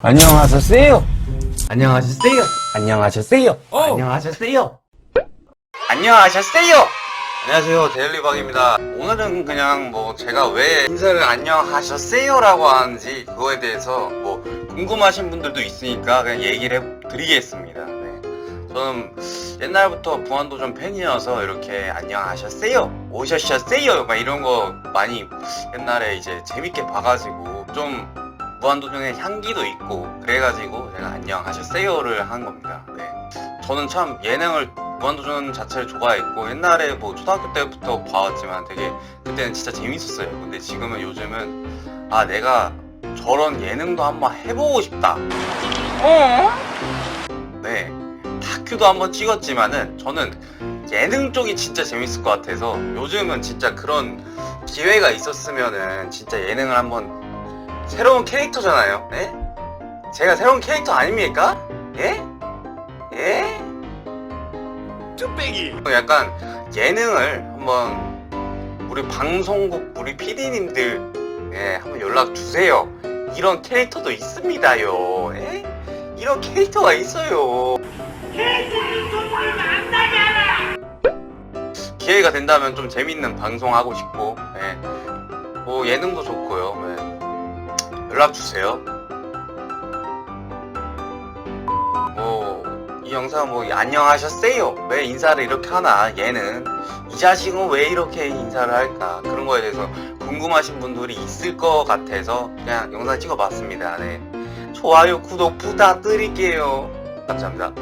안녕하셨어요. 안녕하셨어요. 안녕하셨어요. 안녕하셨어요. 안녕하셨어요. 안녕하세요. 데일리박입니다. 오늘은 그냥 뭐 제가 왜 인사를 안녕하셨어요라고 하는지 그거에 대해서 뭐 궁금하신 분들도 있으니까 그냥 얘기를 해 드리겠습니다. 네. 저는 옛날부터 무한도전 팬이어서 이렇게 안녕하셨어요, 오셨셨어요 막 이런 거 많이 옛날에 이제 재밌게 봐가지고 좀 무한도전의 향기도 있고 그래가지고 제가 안녕하셨어요를 한 겁니다. 네. 저는 참 예능을 무한도전 자체를 좋아했고 옛날에 뭐 초등학교 때부터 봐왔지만 되게 그때는 진짜 재밌었어요. 근데 지금은 요즘은 아 내가 저런 예능도 한번 해보고 싶다. 네 다큐도 한번 찍었지만은 저는 예능 쪽이 진짜 재밌을 것 같아서 요즘은 진짜 그런 기회가 있었으면은 진짜 예능을 한번 새로운 캐릭터잖아요. 예? 제가 새로운 캐릭터 아닙니까? 예? 예? 쭈빼기. 약간 예능을 한번 우리 방송국 우리 PD님들 예, 한번 연락 주세요. 이런 캐릭터도 있습니다요. 예? 이런 캐릭터가 있어요. 기회가 된다면 좀 재밌는 방송 하고 싶고, 예. 뭐 예능도 좋고요. 예. 연락 주세요. 뭐 이 영상 뭐 안녕하셨어요. 왜 인사를 이렇게 하나 얘는. 이 자식은 왜 이렇게 인사를 할까 그런 거에 대해서 궁금하신 분들이 있을 것 같아서 그냥 영상 찍어봤습니다. 네. 좋아요 구독 부탁드릴게요. 감사합니다